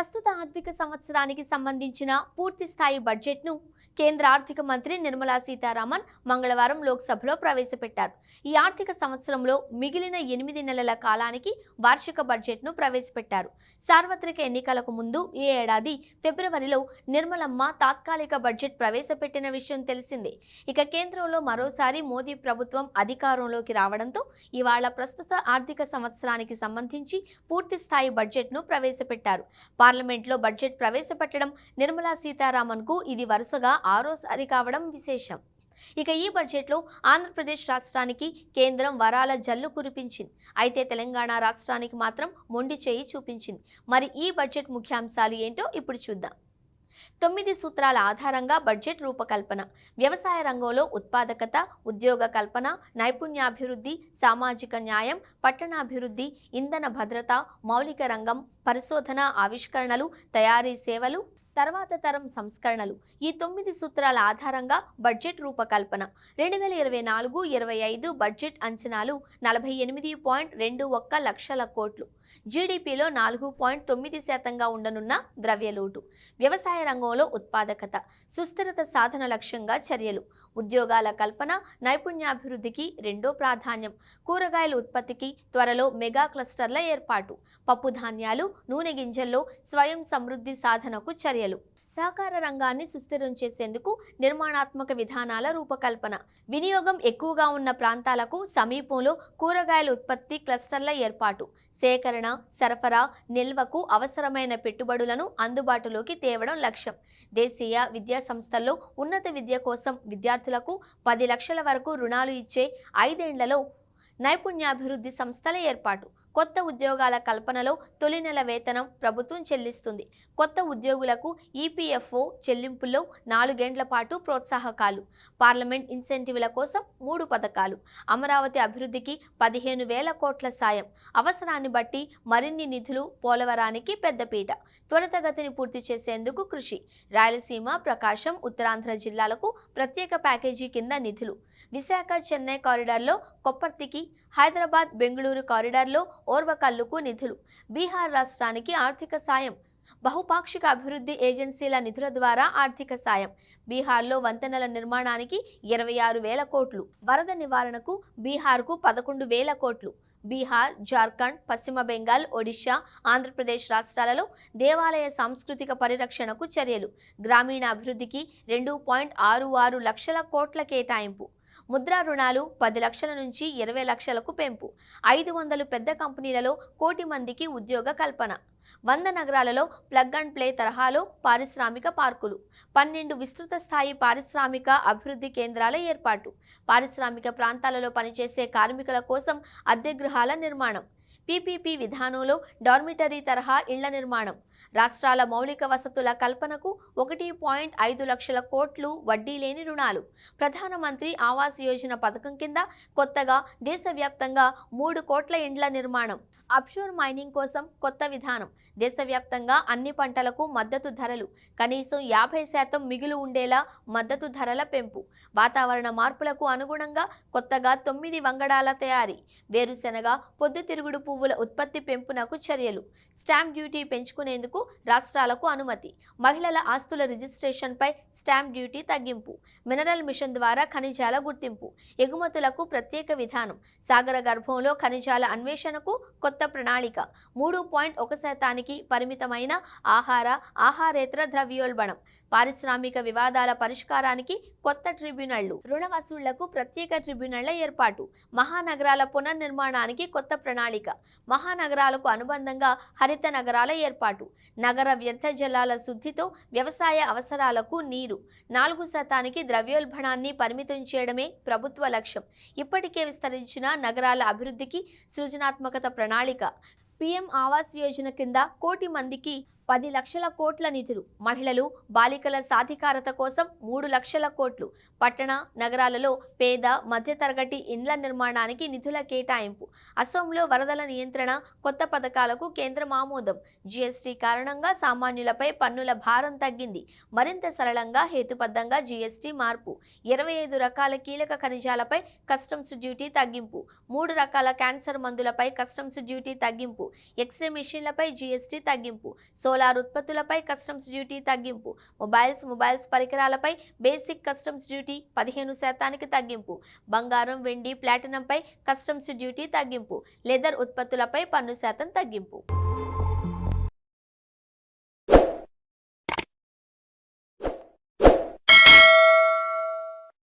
ప్రస్తుత ఆర్థిక సంవత్సరానికి సంబంధించిన పూర్తి స్థాయి బడ్జెట్ను కేంద్ర ఆర్థిక మంత్రి నిర్మలా సీతారామన్ మంగళవారం లోక్సభలో ప్రవేశపెట్టారు. ఈ ఆర్థిక సంవత్సరంలో మిగిలిన ఎనిమిది నెలల కాలానికి వార్షిక బడ్జెట్ను ప్రవేశపెట్టారు. సార్వత్రిక ఎన్నికలకు ముందు ఈ ఏడాది ఫిబ్రవరిలో నిర్మలమ్మ తాత్కాలిక బడ్జెట్ ప్రవేశపెట్టిన విషయం తెలిసిందే. ఇక కేంద్రంలో మరోసారి మోదీ ప్రభుత్వం అధికారంలోకి రావడంతో ఇవాళ ప్రస్తుత ఆర్థిక సంవత్సరానికి సంబంధించి పూర్తి స్థాయి బడ్జెట్ను ప్రవేశపెట్టారు. పార్లమెంట్లో బడ్జెట్ ప్రవేశపెట్టడం నిర్మలా సీతారామన్కు ఇది వరుసగా ఆరోసారి కావడం విశేషం. ఇక ఈ బడ్జెట్లో ఆంధ్రప్రదేశ్ రాష్ట్రానికి కేంద్రం వరాల జల్లు కురిపించింది. అయితే తెలంగాణ రాష్ట్రానికి మాత్రం మొండి చేయి చూపించింది. మరి ఈ బడ్జెట్ ముఖ్యాంశాలు ఏంటో ఇప్పుడు చూద్దాం. తొమ్మిది సూత్రాల ఆధారంగా బడ్జెట్ రూపకల్పన వ్యవసాయ రంగంలో ఉత్పాదకత ఉద్యోగ కల్పన నైపుణ్యాభివృద్ధి సామాజిక న్యాయం పట్టణాభివృద్ధి ఇంధన భద్రత మౌలిక రంగం పరిశోధన ఆవిష్కరణలు తయారీ సేవలు తర్వాత తరం సంస్కరణలు. ఈ తొమ్మిది సూత్రాల ఆధారంగా బడ్జెట్ రూపకల్పన. రెండు వేల ఇరవై నాలుగు ఇరవై ఐదు బడ్జెట్ అంచనాలు నలభై ఎనిమిది పాయింట్ రెండు ఒక్క లక్షల కోట్లు. జీడిపిలో నాలుగు పాయింట్ తొమ్మిది శాతంగా ఉండనున్న ద్రవ్యలోటు. వ్యవసాయ రంగంలో ఉత్పాదకత సుస్థిరత సాధన లక్ష్యంగా చర్యలు. ఉద్యోగాల కల్పన నైపుణ్యాభివృద్ధికి రెండో ప్రాధాన్యం. కూరగాయల ఉత్పత్తికి త్వరలో మెగా క్లస్టర్ల ఏర్పాటు. పప్పు ధాన్యాలు నూనె గింజల్లో స్వయం సమృద్ధి సాధనకు చర్య చర్యలు. సహకార రంగాన్ని సుస్థిరం చేసేందుకు నిర్మాణాత్మక విధానాల రూపకల్పన. వినియోగం ఎక్కువగా ఉన్న ప్రాంతాలకు సమీపంలో కూరగాయల ఉత్పత్తి క్లస్టర్ల ఏర్పాటు. సేకరణ సరఫరా నిల్వకు అవసరమైన పెట్టుబడులను అందుబాటులోకి తేవడం లక్ష్యం. దేశీయ విద్యా సంస్థల్లో ఉన్నత విద్య కోసం విద్యార్థులకు పది లక్షల వరకు రుణాలు ఇచ్చే ఐదేండ్లలో నైపుణ్యాభివృద్ధి సంస్థల ఏర్పాటు. కొత్త ఉద్యోగాల కల్పనలో తొలి నెల వేతనం ప్రభుత్వం చెల్లిస్తుంది. కొత్త ఉద్యోగులకు ఈపీఎఫ్ఓ చెల్లింపుల్లో నాలుగేండ్ల పాటు ప్రోత్సాహకాలు. పార్లమెంట్ ఇన్సెంటివ్ల కోసం మూడు పథకాలు. అమరావతి అభివృద్ధికి పదిహేను వేల కోట్ల సాయం. అవసరాన్ని బట్టి మరిన్ని నిధులు పోలవరానికి పెద్దపీట. త్వరితగతిని పూర్తి చేసేందుకు కృషి. రాయలసీమ ప్రకాశం ఉత్తరాంధ్ర జిల్లాలకు ప్రత్యేక ప్యాకేజీ కింద నిధులు. విశాఖ చెన్నై కారిడార్లో కొప్పర్తికి హైదరాబాద్ బెంగళూరు కారిడార్లో ఓర్వకల్లుకు నిధులు. బీహార్ రాష్ట్రానికి ఆర్థిక సాయం. బహుపాక్షిక అభివృద్ధి ఏజెన్సీల నిధుల ద్వారా ఆర్థిక సాయం. బీహార్లో వంతెనల నిర్మాణానికి ఇరవై ఆరు వేల కోట్లు. వరద నివారణకు బీహార్కు పదకొండు వేల కోట్లు. బీహార్ జార్ఖండ్ పశ్చిమ బెంగాల్ ఒడిశా ఆంధ్రప్రదేశ్ రాష్ట్రాలలో దేవాలయ సాంస్కృతిక పరిరక్షణకు చర్యలు. గ్రామీణ అభివృద్ధికి రెండు పాయింట్ ఆరు ఆరు లక్షల కోట్ల కేటాయింపు. ముద్రా రుణాలు పది లక్షల నుంచి ఇరవై లక్షలకు పెంపు. ఐదు వందలు పెద్ద కంపెనీలలో కోటి మందికి ఉద్యోగ కల్పన. వంద నగరాలలో ప్లగ్ అండ్ ప్లే తరహాలో పారిశ్రామిక పార్కులు. పన్నెండు విస్తృత స్థాయి పారిశ్రామిక అభివృద్ధి కేంద్రాల ఏర్పాటు. పారిశ్రామిక ప్రాంతాలలో పనిచేసే కార్మికుల కోసం అద్దె గృహాల నిర్మాణం. పీపీపీ విధానంలో డార్మిటరీ తరహా ఇళ్ళ నిర్మాణం. రాష్ట్రాల మౌలిక వసతుల కల్పనకు ఒకటి పాయింట్ ఐదు లక్షల కోట్లు వడ్డీ లేని రుణాలు. ప్రధానమంత్రి ఆవాస్ యోజన పథకం కింద కొత్తగా దేశవ్యాప్తంగా మూడు కోట్ల ఇండ్ల నిర్మాణం. అప్షోర్ మైనింగ్ కోసం కొత్త విధానం. దేశవ్యాప్తంగా అన్ని పంటలకు మద్దతు ధరలు. కనీసం యాభై శాతం మిగులు ఉండేలా మద్దతు ధరల పెంపు. వాతావరణ మార్పులకు అనుగుణంగా కొత్తగా తొమ్మిది వంగడాల తయారీ. వేరుశెనగ పొద్దుతిరుగుడు పువ్వుల ఉత్పత్తి పెంపునకు చర్యలు. స్టాంప్ డ్యూటీ పెంచుకునేందుకు రాష్ట్రాలకు అనుమతి. మహిళల ఆస్తుల రిజిస్ట్రేషన్పై స్టాంప్ డ్యూటీ తగ్గింపు. మినరల్ మిషన్ ద్వారా ఖనిజాల గుర్తింపు. ఎగుమతులకు ప్రత్యేక విధానం. సాగర గర్భంలో ఖనిజాల అన్వేషణకు కొత్త ప్రణాళిక. మూడు పాయింట్ ఒక శాతానికి పరిమితమైన ఆహార ఆహారేతర ద్రవ్యోల్బణం. పారిశ్రామిక వివాదాల పరిష్కారానికి కొత్త ట్రిబ్యునళ్ళు రుణ వసూళ్ళకు ప్రత్యేక ట్రిబ్యునళ్ళ ఏర్పాటు. మహానగరాల పునర్నిర్మాణానికి కొత్త ప్రణాళిక. మహానగరాలకు అనుబంధంగా హరిత నగరాల ఏర్పాటు. నగర వ్యర్థ జలాల శుద్ధితో వ్యవసాయ అవసరాలకు నీరు. నాలుగు శాతానికి ద్రవ్యోల్బణాన్ని పరిమితం చేయడమే ప్రభుత్వ లక్ష్యం. ఇప్పటికే విస్తరించిన నగరాల అభివృద్ధికి సృజనాత్మకత ప్రణాళిక. పీఎం ఆవాస్ యోజన కింద కోటి మందికి పది లక్షల కోట్ల నిధులు. మహిళలు బాలికల సాధికారత కోసం మూడు లక్షల కోట్లు. పట్టణ నగరాలలో పేద మధ్యతరగతి ఇండ్ల నిర్మాణానికి నిధుల కేటాయింపు. అసోంలో వరదల నియంత్రణ కొత్త పథకాలకు కేంద్రం ఆమోదం. జీఎస్టీ కారణంగా సామాన్యులపై పన్నుల భారం తగ్గింది. మరింత సరళంగా హేతుబద్ధంగా జీఎస్టీ మార్పు. ఇరవై ఐదు రకాల కీలక ఖనిజాలపై కస్టమ్స్ డ్యూటీ తగ్గింపు. మూడు రకాల క్యాన్సర్ మందులపై కస్టమ్స్ డ్యూటీ తగ్గింపు. ఎక్స్రే మిషన్లపై జీఎస్టీ తగ్గింపు. సోలార్ సోలార్ ఉత్పత్తులపై కస్టమ్స్ డ్యూటీ తగ్గింపు మొబైల్స్ మొబైల్స్ పరికరాలపై బేసిక్ కస్టమ్స్ డ్యూటీ పదిహేను శాతానికి తగ్గింపు బంగారం వెండి ప్లాటినంపై కస్టమ్స్ డ్యూటీ తగ్గింపు లెదర్ ఉత్పత్తులపై పన్ను శాతం తగ్గింపు.